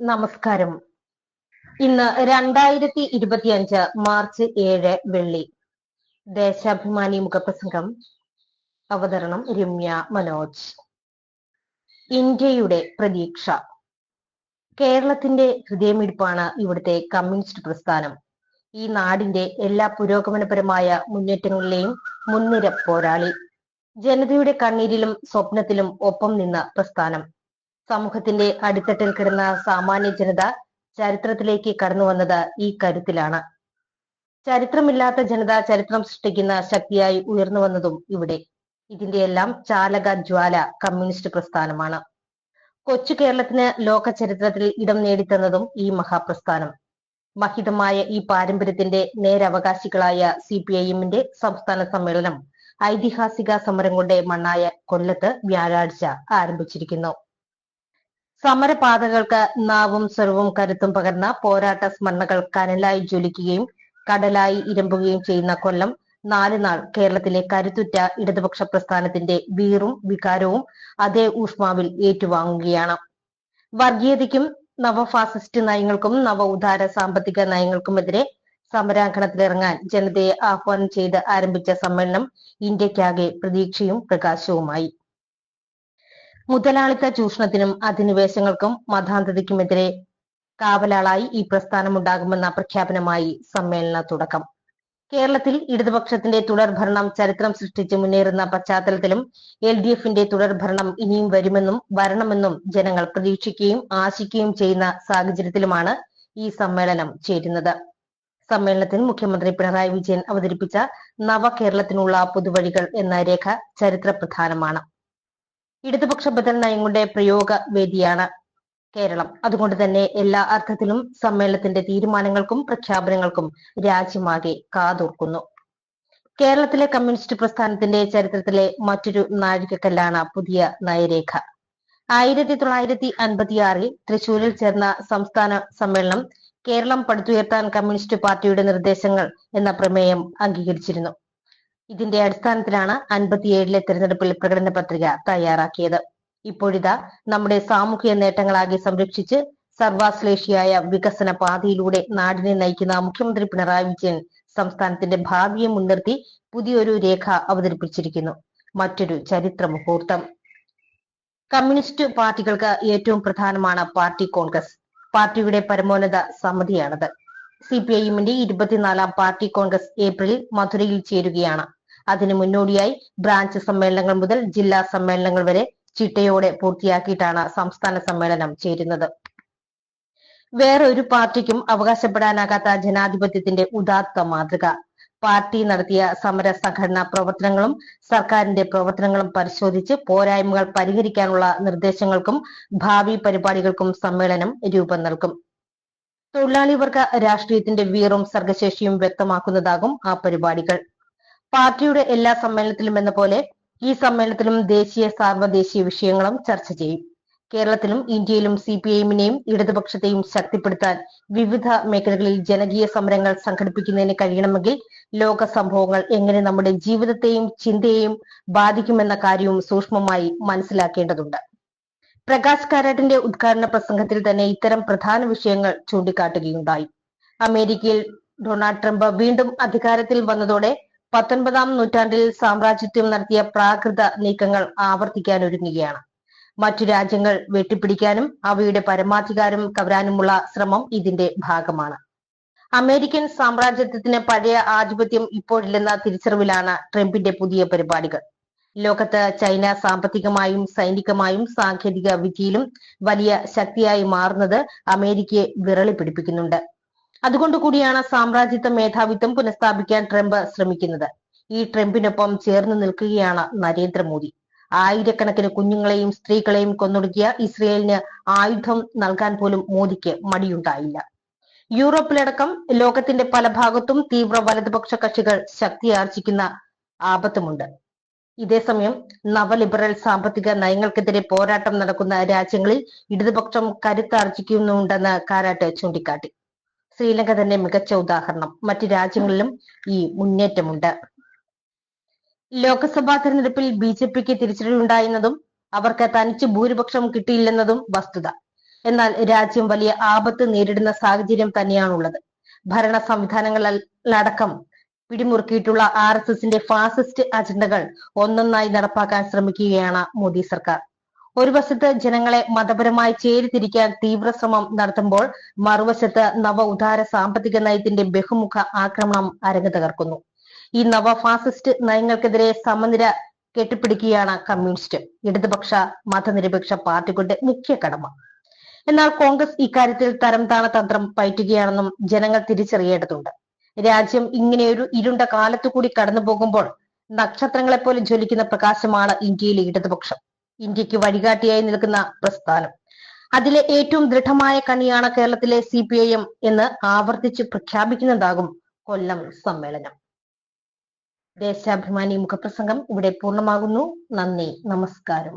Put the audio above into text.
നമസ്കാരം. ഇന്ന് രണ്ടായിരത്തി ഇരുപത്തിയഞ്ച് മാർച്ച് ഏഴ് വെള്ളി. ദേശാഭിമാനി മുഖപ്രസംഗം. അവതരണം രമ്യ മനോജ്. ഇന്ത്യയുടെ പ്രതീക്ഷ. കേരളത്തിന്റെ ഹൃദയമിടിപ്പാണ് ഇവിടുത്തെ കമ്മ്യൂണിസ്റ്റ് പ്രസ്ഥാനം. ഈ നാടിന്റെ എല്ലാ പുരോഗമനപരമായ മുന്നേറ്റങ്ങളിലെയും മുൻനിര പോരാളി. ജനതയുടെ കണ്ണീരിലും സ്വപ്നത്തിലും ഒപ്പം നിന്ന പ്രസ്ഥാനം. സമൂഹത്തിന്റെ അടിത്തട്ടിൽ കിടന്ന സാമാന്യ ജനത ചരിത്രത്തിലേക്ക് കടന്നു വന്നത് ഈ കരുത്തിലാണ്. ചരിത്രമില്ലാത്ത ജനത ചരിത്രം സൃഷ്ടിക്കുന്ന ശക്തിയായി ഉയർന്നു വന്നതും ഇവിടെ. ഇതിന്റെ എല്ലാം ചാലക ജ്വാല കമ്മ്യൂണിസ്റ്റ് പ്രസ്ഥാനമാണ്. കൊച്ചു കേരളത്തിന് ലോക ചരിത്രത്തിൽ ഇടം നേടിത്തന്നതും ഈ മഹാപ്രസ്ഥാനം. മഹിതമായ ഈ പാരമ്പര്യത്തിന്റെ നേരവകാശികളായ സി പി ഐ എമ്മിന്റെ സംസ്ഥാന സമ്മേളനം ഐതിഹാസിക സമരങ്ങളുടെ മണ്ണായ കൊല്ലത്ത് വ്യാഴാഴ്ച ആരംഭിച്ചിരിക്കുന്നു. സമരപാതകൾക്ക് നാവും സ്വരവും കരുത്തും പകർന്ന പോരാട്ട സ്മരണകൾ കനലായി ജ്വലിക്കുകയും കടലായി ഇരമ്പുകയും ചെയ്യുന്ന കൊല്ലം നാല് നാൾ കേരളത്തിലെ കരുത്തുറ്റ ഇടതുപക്ഷ പ്രസ്ഥാനത്തിന്റെ വീറും വികാരവും അതേ ഊഷ്മാവിൽ ഏറ്റുവാങ്ങുകയാണ്. വർഗീയതയ്ക്കും നവഫാസിസ്റ്റ് നയങ്ങൾക്കും നവ ഉദാര സാമ്പത്തിക നയങ്ങൾക്കുമെതിരെ സമരാങ്കണത്തിലിറങ്ങാൻ ജനതയെ ആഹ്വാനം ചെയ്ത് ആരംഭിച്ച സമ്മേളനം ഇന്ത്യക്കാകെ പ്രതീക്ഷയും പ്രകാശവുമായി. മുതലാളിത്ത ചൂഷണത്തിനും അധിനിവേശങ്ങൾക്കും മതാന്ധതയ്ക്കുമെതിരെ കാവലാളായി ഈ പ്രസ്ഥാനം ഉണ്ടാകുമെന്ന പ്രഖ്യാപനമായി സമ്മേളന തുടക്കം. കേരളത്തിൽ ഇടതുപക്ഷത്തിന്റെ തുടർഭരണം ചരിത്രം സൃഷ്ടിച്ച് മുന്നേറുന്ന പശ്ചാത്തലത്തിലും എൽ ഡി എഫിന്റെ തുടർഭരണം ഇനിയും വരുമെന്നും വരണമെന്നും ജനങ്ങൾ പ്രതീക്ഷിക്കുകയും ആശിക്കുകയും ചെയ്യുന്ന സാഹചര്യത്തിലുമാണ് ഈ സമ്മേളനം ചേരുന്നത്. സമ്മേളനത്തിൽ മുഖ്യമന്ത്രി പിണറായി വിജയൻ അവതരിപ്പിച്ച നവകേരളത്തിനുള്ള പുതുവഴികൾ എന്ന രേഖ ചരിത്ര പ്രധാനമാണ് ഇടതുപക്ഷ ബദൽ നയങ്ങളുടെ പ്രയോഗ വേദിയാണ് കേരളം. അതുകൊണ്ട് തന്നെ എല്ലാ അർത്ഥത്തിലും സമ്മേളനത്തിന്റെ തീരുമാനങ്ങൾക്കും പ്രഖ്യാപനങ്ങൾക്കും രാജ്യമാകെ കാതോർക്കുന്നു. കേരളത്തിലെ കമ്മ്യൂണിസ്റ്റ് പ്രസ്ഥാനത്തിന്റെ ചരിത്രത്തിലെ മറ്റൊരു നാഴികക്കല്ലാണ് പുതിയ നയരേഖ. ആയിരത്തി തൊള്ളായിരത്തി അൻപത്തിയാറിൽ തൃശൂരിൽ ചേർന്ന സംസ്ഥാന സമ്മേളനം കേരളം പടുത്തുയർത്താൻ കമ്മ്യൂണിസ്റ്റ് പാർട്ടിയുടെ നിർദ്ദേശങ്ങൾ എന്ന പ്രമേയം അംഗീകരിച്ചിരുന്നു. ഇതിന്റെ അടിസ്ഥാനത്തിലാണ് അൻപത്തിയേഴിലെ തെരഞ്ഞെടുപ്പിൽ പ്രകടന പത്രിക തയ്യാറാക്കിയത്. ഇപ്പോഴിതാ നമ്മുടെ സാമൂഹിക നേട്ടങ്ങളാകെ സംരക്ഷിച്ച് സർവാശ്ലേഷിയായ വികസന പാതയിലൂടെ നാടിനെ നയിക്കുന്ന മുഖ്യമന്ത്രി പിണറായി വിജയൻ സംസ്ഥാനത്തിന്റെ ഭാവിയെ മുൻനിർത്തി പുതിയൊരു രേഖ അവതരിപ്പിച്ചിരിക്കുന്നു. മറ്റൊരു ചരിത്ര മുഹൂർത്തം. കമ്മ്യൂണിസ്റ്റ് പാർട്ടികൾക്ക് ഏറ്റവും പ്രധാനമാണ് പാർട്ടി കോൺഗ്രസ്. പാർട്ടിയുടെ പരമോന്നത സമിതിയാണത്. സി പി ഐ എമ്മിന്റെ ഇരുപത്തിനാലാം പാർട്ടി കോൺഗ്രസ് ഏപ്രിലിൽ മധുരയിൽ ചേരുകയാണ്. അതിന് മുന്നോടിയായി ബ്രാഞ്ച് സമ്മേളനങ്ങൾ മുതൽ ജില്ലാ സമ്മേളനങ്ങൾ വരെ ചിട്ടയോടെ പൂർത്തിയാക്കിയിട്ടാണ് സംസ്ഥാന സമ്മേളനം ചേരുന്നത്. വേറൊരു പാർട്ടിക്കും അവകാശപ്പെടാനാകാത്ത ജനാധിപത്യത്തിന്റെ ഉദാത്ത മാതൃക. പാർട്ടി നടത്തിയ സമര സംഘടനാ പ്രവർത്തനങ്ങളും സർക്കാരിന്റെ പ്രവർത്തനങ്ങളും പരിശോധിച്ച് പോരായ്മകൾ പരിഹരിക്കാനുള്ള നിർദ്ദേശങ്ങൾക്കും ഭാവി പരിപാടികൾക്കും സമ്മേളനം രൂപം നൽകും. തൊഴിലാളി വർഗ രാഷ്ട്രീയത്തിന്റെ വീറും സർഗശേഷിയും വ്യക്തമാക്കുന്നതാകും ആ പരിപാടികൾ. പാർട്ടിയുടെ എല്ലാ സമ്മേളനത്തിലും എന്ന പോലെ ഈ സമ്മേളനത്തിലും ദേശീയ സാർവദേശീയ വിഷയങ്ങളും ചർച്ച ചെയ്യും. കേരളത്തിലും ഇന്ത്യയിലും സി പി ഐഎമ്മിനെയും ഇടതുപക്ഷത്തെയും ശക്തിപ്പെടുത്താൻ വിവിധ മേഖലകളിൽ ജനകീയ സമരങ്ങൾ സംഘടിപ്പിക്കുന്നതിന് കഴിയണമെങ്കിൽ ലോക സംഭവങ്ങൾ എങ്ങനെ നമ്മുടെ ജീവിതത്തെയും ചിന്തയെയും ബാധിക്കുമെന്ന കാര്യവും സൂക്ഷ്മമായി മനസ്സിലാക്കേണ്ടതുണ്ട്. പ്രകാശ് കാരാട്ടിന്റെ ഉദ്ഘാടന പ്രസംഗത്തിൽ തന്നെ ഇത്തരം പ്രധാന വിഷയങ്ങൾ ചൂണ്ടിക്കാട്ടുകയുണ്ടായി. അമേരിക്കയിൽ ഡൊണാൾഡ് ട്രംപ് വീണ്ടും അധികാരത്തിൽ വന്നതോടെ പത്തൊൻപതാം നൂറ്റാണ്ടിൽ സാമ്രാജ്യത്വം നടത്തിയ പ്രാകൃത നീക്കങ്ങൾ ആവർത്തിക്കാൻ ആവർത്തിക്കാനൊരുങ്ങുകയാണ്. മറ്റു രാജ്യങ്ങൾ വെട്ടിപ്പിടിക്കാനും അവയുടെ പരമാധികാരം കവരാനുമുള്ള ശ്രമം ഇതിന്റെ ഭാഗമാണ്. അമേരിക്കൻ സാമ്രാജ്യത്വത്തിന് പഴയ ആധിപത്യം ഇപ്പോഴില്ലെന്ന തിരിച്ചറിവിലാണ് ട്രംപിന്റെ പുതിയ പരിപാടികൾ. ലോകത്ത് ചൈന സാമ്പത്തികമായും സൈനികമായും സാങ്കേതിക വിദ്യയിലും വലിയ ശക്തിയായി മാറുന്നത് അമേരിക്കയെ വിറളി പിടിപ്പിക്കുന്നുണ്ട് അതുകൊണ്ട് കൂടിയാണ് സാമ്രാജ്യത്വ മേധാവിത്വം പുനഃസ്ഥാപിക്കാൻ ട്രംപ് ശ്രമിക്കുന്നത്. ഈ ട്രംപിനൊപ്പം ചേർന്ന് നിൽക്കുകയാണ് നരേന്ദ്രമോദി. ആയിരക്കണക്കിന് കുഞ്ഞുങ്ങളെയും സ്ത്രീകളെയും കൊന്നൊടുക്കിയ ഇസ്രയേലിന് ആയുധം നൽകാൻ പോലും മോദിക്ക് മടിയുണ്ടായില്ല. യൂറോപ്പിലടക്കം ലോകത്തിന്റെ പല ഭാഗത്തും തീവ്ര വലതുപക്ഷ കക്ഷികൾ ശക്തിയാർജിക്കുന്ന ആപത്തുമുണ്ട്. ഇതേസമയം നവലിബറൽ സാമ്പത്തിക നയങ്ങൾക്കെതിരെ പോരാട്ടം നടക്കുന്ന രാജ്യങ്ങളിൽ ഇടതുപക്ഷം കരുത്താർജിക്കുന്നുണ്ടെന്ന് കാരാട്ട് ചൂണ്ടിക്കാട്ടി. ശ്രീലങ്ക തന്നെ മികച്ച ഉദാഹരണം. മറ്റു രാജ്യങ്ങളിലും ഈ മുന്നേറ്റമുണ്ട്. ലോക്സഭാ തെരഞ്ഞെടുപ്പിൽ ബി ജെ പിക്ക് തിരിച്ചടിയുണ്ടായെന്നതും അവർക്ക് തനിച്ച് ഭൂരിപക്ഷം കിട്ടിയില്ലെന്നതും വസ്തുത. എന്നാൽ രാജ്യം വലിയ ആപത്ത് നേരിടുന്ന സാഹചര്യം തന്നെയാണുള്ളത്. ഭരണ സംവിധാനങ്ങളടക്കം പിടിമുറുക്കിയിട്ടുള്ള ആർ എസ് എസിന്റെ ഫാസിസ്റ്റ് അജണ്ടകൾ ഒന്നൊന്നായി നടപ്പാക്കാൻ ശ്രമിക്കുകയാണ് മോദി സർക്കാർ. ഒരു വശത്ത് ജനങ്ങളെ മതപരമായി ചേരിതിരിക്കാൻ തീവ്രശ്രമം നടത്തുമ്പോൾ മറുവശത്ത് നവ ഉദാര സാമ്പത്തിക നയത്തിന്റെ ബഹുമുഖ ആക്രമണം അരങ്ങ് തകർക്കുന്നു. ഈ നവ ഫാസിസ്റ്റ് നയങ്ങൾക്കെതിരെ സമനിര കെട്ടിപ്പിടിക്കുകയാണ് കമ്മ്യൂണിസ്റ്റ്. ഇടതുപക്ഷ മതനിരപേക്ഷ പാർട്ടികളുടെ മുഖ്യ കടമ. എന്നാൽ കോൺഗ്രസ് ഇക്കാര്യത്തിൽ തരം താണ തന്ത്രം പയറ്റുകയാണെന്നും ജനങ്ങൾ തിരിച്ചറിയേണ്ടതുണ്ട്. രാജ്യം ഇങ്ങനെയൊരു ഇരുണ്ട കാലത്തു കൂടി കടന്നു പോകുമ്പോൾ നക്ഷത്രങ്ങളെപ്പോലെ ജ്വലിക്കുന്ന പ്രകാശമാണ് ഇന്ത്യയിലെ ഇടതുപക്ഷം. ഇന്ത്യയ്ക്ക് വഴികാട്ടിയായി നിൽക്കുന്ന പ്രസ്ഥാനം. അതിലെ ഏറ്റവും ദൃഢമായ കണിയാണ് കേരളത്തിലെ സി പി ഐ എം എന്ന് ആവർത്തിച്ച് പ്രഖ്യാപിക്കുന്നതാകും കൊല്ലം സമ്മേളനം. ദേശാഭിമാനി മുഖപ്രസംഗം ഇവിടെ പൂർണമാകുന്നു. നന്ദി നമസ്കാരം.